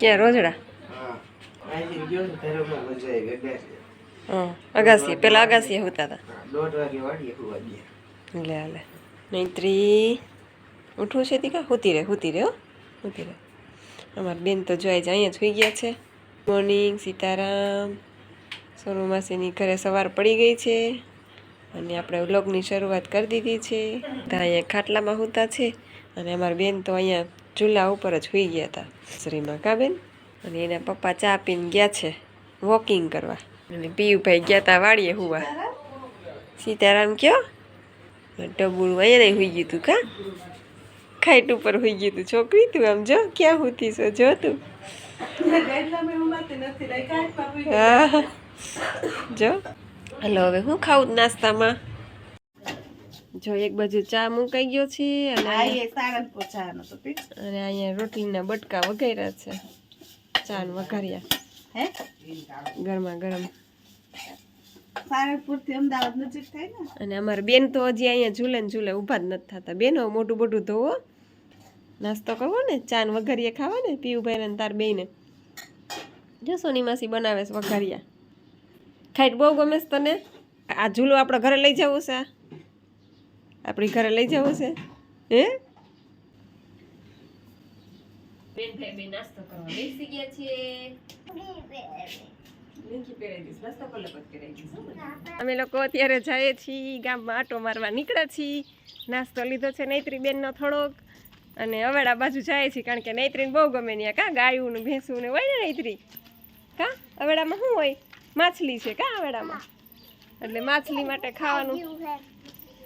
ક્યાં રોજડા? અગાસી પેલા અગાસી હોતા હતા દોઢ વાગે ગયા. લે લે. નહીત્રી ઉઠવું છે તી કા હોતી રે હોતી રે હો. હોતી રે અમારા બેન તો જોઈ જાય અહીંયા જ ગયા છે. મોર્નિંગ સીતારામ સોનુ માસીની ઘરે સવાર પડી ગઈ છે. અને આપણે વ્લોગની શરૂઆત કરી દીધી છે. તો અહીંયા ખાટલામાં હોતા છે. અને અમારી બેન તો અહીંયા ચૂલા ઉપર જ હોઈ ગયા હતા શ્રી કા બેન? અને એના પપ્પા ચા પીને ગયા છે, વોકિંગ કરવા. અને પીયુભાઈ ગયા હતા વાડીએ હુવા. સીતારામ કયો? ટબુડું અહીંયા હોઈ ગયું તું કા? ખાઈટ ઉપર હોઈ ગયું તું. છોકરી તું આમ જો, ક્યાં હોતી છો? જો તું. હા. જો. હલો, હવે હું ખાવું નાસ્તામાં? જો એક બાજુ ચા મુકાઈ ગયો છે અને અને અહીંયા રોટલીના બટકા વઘાર્યા છે. ચા ને વઘાર્યા. ગરમા ગરમ. અને અમારા બેન તો હજી અહીંયા ઝૂલે ને ઝૂલે ઊભા જ નથી થતા. બેનો મોટું મોટું ધોવો. નાસ્તો કરવો ને ચા ને વઘારીએ ખાવા ને પીયુભાઈ ને તાર બેને જો સોની માસી બનાવે છે વઘારિયા. ખાઈટ બહુ ગમે છે તને? આ ઝૂલો આપણે ઘરે લઈ જવું છે? આપણી ઘરે લઈ જવું છે. હે? બેન ભાઈ બે નાસ્તો કરવા બેસી ગયા છીએ. અમે લોકો અત્યારે જઈએ છીએ ગામમાં આટો મારવા નીકળ્યા છીએ. નાસ્તો લીધો છે નૈત્રી બેનનો થોડોક. અને અવેડા બાજુ જાય છે કારણ કે નૈત્રીને બહુ ગમે ત્યાં. કાં ગાયું ને ભેંસું ને હોય ને નૈત્રી? કાં? અવેડામાં શું હોય? માછલી છે કાં અવેડામાં? એટલે માછલી માટે ખાવાનું.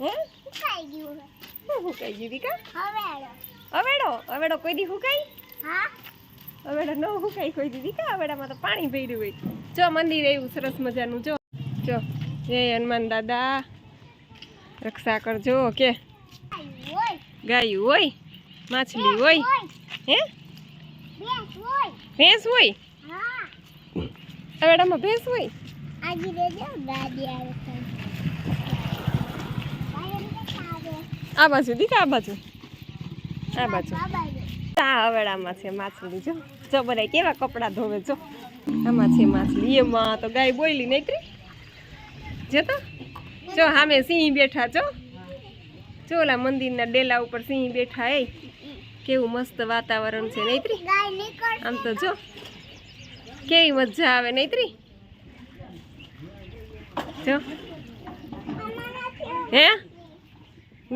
હે? શું હુકાઈ ગયું કોઈ દી અવેડા ન હુકાઈ કોઈ દી કા અવેડામાં તો પાણી ભર્યું હોય. જો મંદિર એવું સરસ મજાનું. જો જો. જય હનુમાન દાદા રક્ષા કરજો કે. ગાયું હોય. માછલી હોય. હે? ભેંસ હોય. અવેડામાં ભેંસ હોય? આ બાજુ, દીકા, આ બાજુ. આ બાજુ. આ અવેડામાં છે માછલી, જો. જો બધા કેવા કપડાં ધોવે, જો. આમાં છે માછલી. એમાં તો ગાય બોયલી જો તો જો સામે સિંહ બેઠા, જો. ઓલા મંદિરના ડેલા ઉપર સિંહ બેઠા એ. કેવું મસ્ત વાતાવરણ છે નૈત્રી આમ તો જો. કેવી મજા આવે નૈત્રી જો. હે?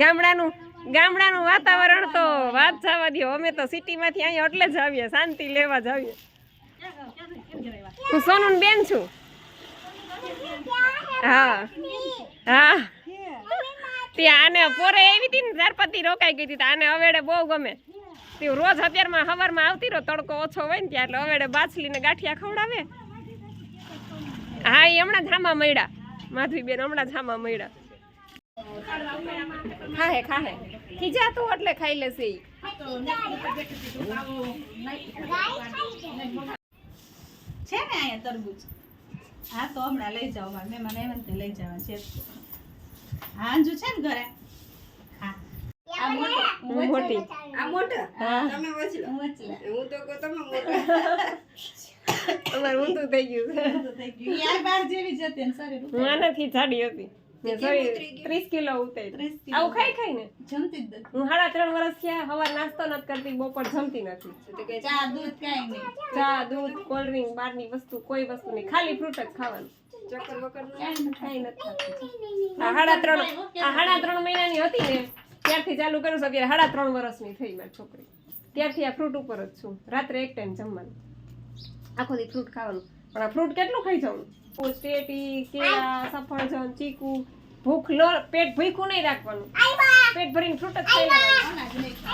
ગામડાનું ગામડાનું વાતાવરણ તો વાત જવા દો અમે તો સિટીમાંથી અહીંયા એટલે જ આવીએ, શાંતિ લેવા જ આવીએ. હું સોનું બેન છું. હા હા. ત્યાં આને પોરે એવી હતી ને, ઝારપતિ રોકાઈ ગઈ હતી આને અવેડે બહુ ગમે. તે રોજ અત્યારમાં સવારમાં આવતી રહો, તડકો ઓછો હોય ને ત્યાં એટલે અવેડે બાછલીને ગાંઠિયા ખવડાવે. હા એ હમણાં જ હામાં મળ્યા. માધવીબેન હમણાં જ હામાં મળ્યા. ખાહે ખાહે. ખીજા તું એટલે ખાઈ લેશે છે ને અહીંયા તરબૂચ? હા તો હમણાં લઈ જાઓ મારે મહેમાન એમ લઈ જવા છે. હા અંજુ છે ને ઘરે? હા. આ મોટી. હું મોટી. આ તો હા. તમે વચલા. અમારે ઊંધું થઈ ગયું થઈ ગયું. યાર બાર જેવી જ હતી ને ઉપર. હું આનાથી જાડી હતી. મેં સોરી ત્રીસ કિલો ઉતરી. આવું ખાઈ ખાઈ ને જમતી જ હું સાડા ત્રણ વર્ષ થયા હવાર નાસ્તો નથી કરતી બપોર જમતી નથી. ચા દૂધ કાંઈ નહીં. ચા દૂધ કોલ્ડ ડ્રિંક બહારની વસ્તુ કોઈ વસ્તુ નહીં. ખાલી ફ્રૂટ જ ખાવાનું. કાંઈ નથી. કાંઈ નથી સાડા ત્રણ સાડા ત્રણ મહિનાની હતી ને ત્યારથી ચાલુ કરું છું અત્યારે સાડા ત્રણ વર્ષની થઈ મારી છોકરી. ત્યારથી આ ફ્રૂટ ઉપર જ છું. રાત્રે એક ટાઈમ જમવાનું. આખો દી ફ્રૂટ ખાવાનું. પણ આ ફ્રૂટ કેટલું ખાઈ જવાનું? સ્ટેટી કેળા સફરજન ચીકુ. ભૂખ લો પેટ ભૂખું નહીં રાખવાનું. પેટ ભરીને ફ્રૂટ જ ખાઈ લેવાનું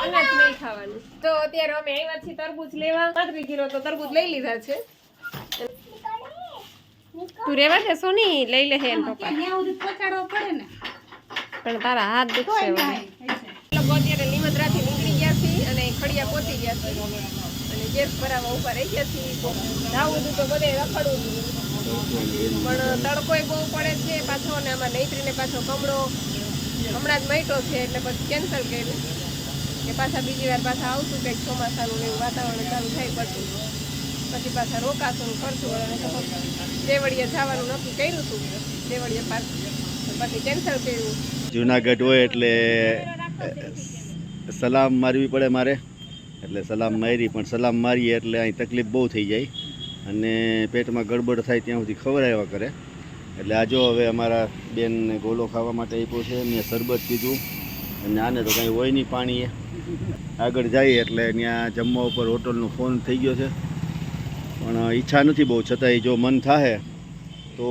અનાજ નહીં ખાવાનું. નહીં તો અત્યારે અમે આવ્યા છીએ તરબૂચ લેવા. પાંત્રીસ કિલો તો તરબૂચ લઈ લીધા છે. તું રેવા દે સોની લઈ લે હે એન પપ્પા. પણ તારા હાથ દુખશે. નહીં લોકો અત્યારે લીમદ્રાથી નીકળી ગયા છીએ અને ખડિયા પહોંચી ગયા છીએ. અને ગેસ ભરાવા ઊભા રહી ગયા છીએ. ધાવું હતું તો બધે રખડવું. પણ તડકોય બહુ પડે છે, પાછો અને આમાં નૈત્રીને પાછો કમળો. હમણાં જ મટ્યો છે એટલે પછી કેન્સલ કર્યું. કે પાછા બીજી વાર પાછા આવશું કંઈક ચોમાસાનું એવું વાતાવરણ ચાલુ થાય પડતું પછી પાછા રોકાશું કરશું અને દેવળીએ જવાનું નક્કી કર્યું હતું દેવળીએ પાછું પછી કેન્સલ કર્યું. જુનાગઢ હોય એટલે સલામ મારવી પડે મારે. એટલે સલામ મારી, પણ સલામ મારીએ એટલે અહીં તકલીફ બહુ થઈ જાય. અને પેટમાં ગડબડ થાય ત્યાં સુધી ખવડાવ્યા કરે. એટલે આજો હવે અમારા બેનને ગોલો ખાવા માટે આપ્યો છે મેં શરબત પીધું. અને આને તો કંઈ હોય નહીં પાણી આગળ જઈએ એટલે ત્યાં જમવા ઉપર હોટલનો ફોન થઈ ગયો છે. પણ ઈચ્છા નથી બહુ છતાંય જો મન થાય તો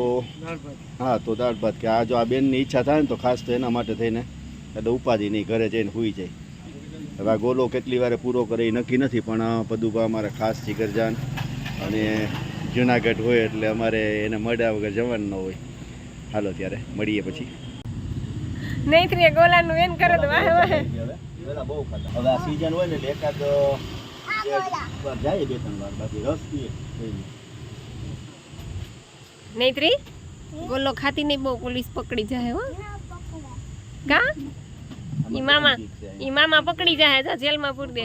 હા તો દાળ ભાત કે આ જો આ બેનની ઈચ્છા થાય ને તો ખાસ તો એના માટે થઈને એટલે ઉપાધિ નહીં ઘરે જઈને સૂઈ જાય. હવે આ ગોલો કેટલી વારે પૂરો કરે એ નક્કી નથી પણ પદુભા અમારે ખાસ જીગરજાન અને જુનાગઢ હોય એટલે અમારે એને મળ્યા વગર જવાનું ન હોય. હાલો ત્યારે મળીએ પછી. નૈત્રીએ ગોલાનું એન કરો તો વાહે વાહે. બહુ ખાતા. હવે આ સીઝન હોય ને એટલે એકાદ જાય બે ત્રણ વાર. બાકી રસ પીએ. નહીં. નૈત્રી ગોલો ખાતી નહીં બહુ પોલીસ પકડી જાય હો. કા? ઈ મામા ઈ મામા પકડી જાય જેલમાં પૂર દે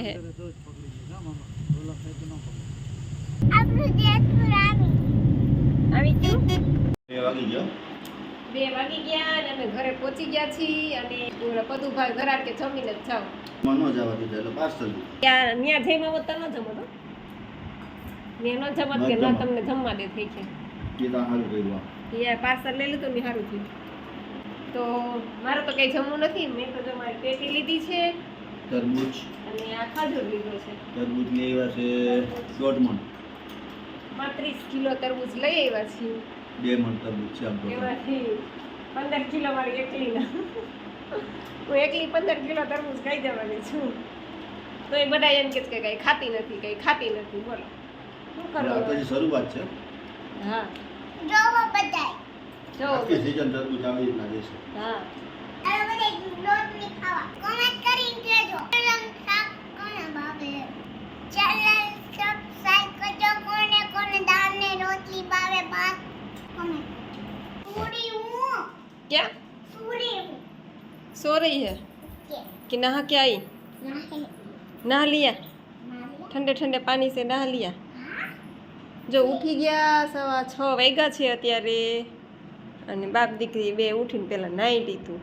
બે વાગી ગયો. બે વાગી ગયા અને અમે ઘરે પહોંચી ગયા છીએ અને પદુભાઈ ઘરાટ કે જમીને જ જાઓ. માં જવા દીધા એટલે પાર્સલ ત્યાં ત્યાં જઈને હોત તો ન જમો તો મેં ન જમત કે ન તમને જમવા દે થઈ છે. એ તો સારું કર્યું એ પાર્સલ લઈ લીધું ને સારું થયું. તો મારે તો કંઈ જમવું નથી. મેં તો જો મારી પેટી લીધી છે. તરબૂચ. અને આ ખાજૂર લીધો છે. તરબૂચ લેવા છે દોઢ મણ. પાંત્રીસ કિલો તરબૂચ લઈ આવ્યા છીએ. બે મણ તરબૂચ છે આમ તો. એમાંથી પંદર કિલો વાળી એકલીના હું એકલી પંદર કિલો તરબૂચ ખાઈ જવાની છું. તો એ બધા એમ કે કંઈ ખાતી નથી કંઈ ખાતી નથી. બોલો. શું આ તો કરવું શરૂઆત છે. હા. જોવો બધાય. જો સિઝન તરબૂચ આવી રીતના જશે હા. બધા રોટલી ખાવા. કોમેન્ટ કરીને કહેજો ચલન શાક કોને ભાવે ચલન સબસ્ક્રાઇબ કરજો કોને કોને દાળ ને રોટલી ભાવે ભાત કોમેન્ટ પૂરી હું क्या પૂરી હું सो रही है કે कि नहा के आई નહીં नहा लिया મારી ठंडे ठंडे पानी से नहा लिया જો ઉઠી ગયા સવા છ વાગ્યા છે અત્યારે અને બાપ દીકરી બે ઉઠીને પહેલાં નાહી લીધું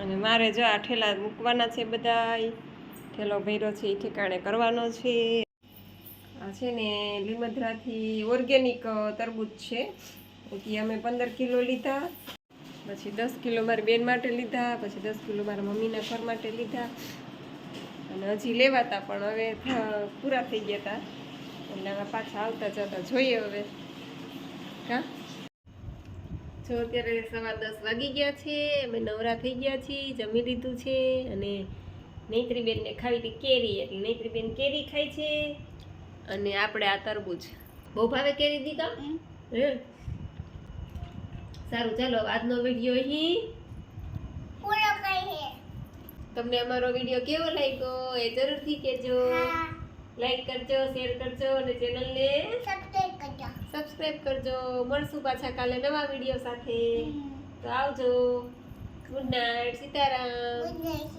અને મારે જો આ ઠેલા મૂકવાના છે બધાય ઠેલો ભર્યો છે એ ઠેકાણે કરવાનો છે આ છે ને, લીમધરાથી ઓર્ગેનિક તરબૂચ છે. એથી અમે પંદર કિલો લીધા. પછી દસ કિલો મારી બેન માટે લીધા, પછી દસ કિલો મારા મમ્મીના ઘર માટે લીધા. અને હજી લેવાતા પણ હવે પૂરા થઈ ગયા હતા એટલે હવે પાછા આવતા જતા જોઈએ હવે. કા જો અત્યારે સવા દસ વાગી ગયા છે, અમે નવરા થઈ ગયા છીએ, જમી લીધું છે અને નૈત્રીબેનને ખાવી હતી કેરી. એટલે નૈત્રીબેન કેરી ખાય છે. અને આપણે આ તરબૂચ. બહુ ભાવે કેરી દીધા? હે? સારું ચાલો આજનો વીડિયો હી પૂરો તમને અમારો વીડિયો કેવો લાગ્યો એ જરૂરથી કહેજો. હા. લાઈક કરજો શેર કરજો અને ચેનલને સબસ્ક્રાઇબ કરજો. સબસ્ક્રાઇબ કરજો. મળશું પાછા કાલે નવા વીડિયો સાથે. તો આવજો. Good night Sitaram. Good night